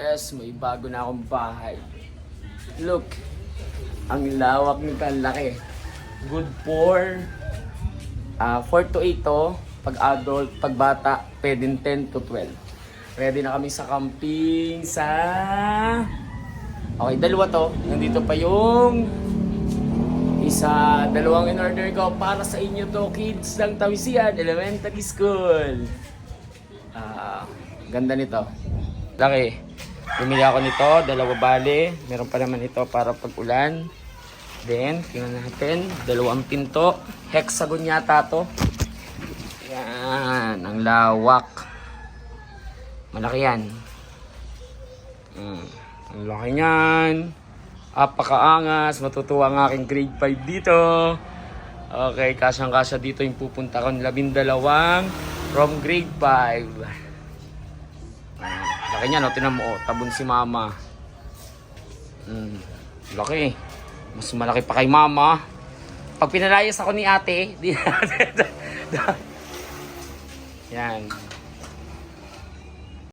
Yes, may bago na akong bahay. Look, ang lawak nito, ang laki. Good for ah 4 to 8 to. Pag adult, pag bata, pwedeng 10 to 12. Ready na kami sa camping sa... Okay, dalawa to. Nandito pa yung isa, dalawang in-order ko para sa inyo to, kids ng Tawisian Elementary School. Ah, ganda nito. Laki. Bumili ako nito, dalawa bale. Meron pa naman ito para pag ulan. Then, tingnan natin, dalawang pinto. Hexagon yata to. Yan, ang lawak. Malaki yan. Mm, ang laki niyan. Apakaangas, matutuwa ang aking grade 5 dito. Okay, kasyang kasya dito yung pupunta ko. Labindalawang from grade 5. Niya, no? Tinan mo, oh, tabon si mama. Mm, laki. Mas malaki pa kay mama. Pag pinalayas ako ni ate, di Yan.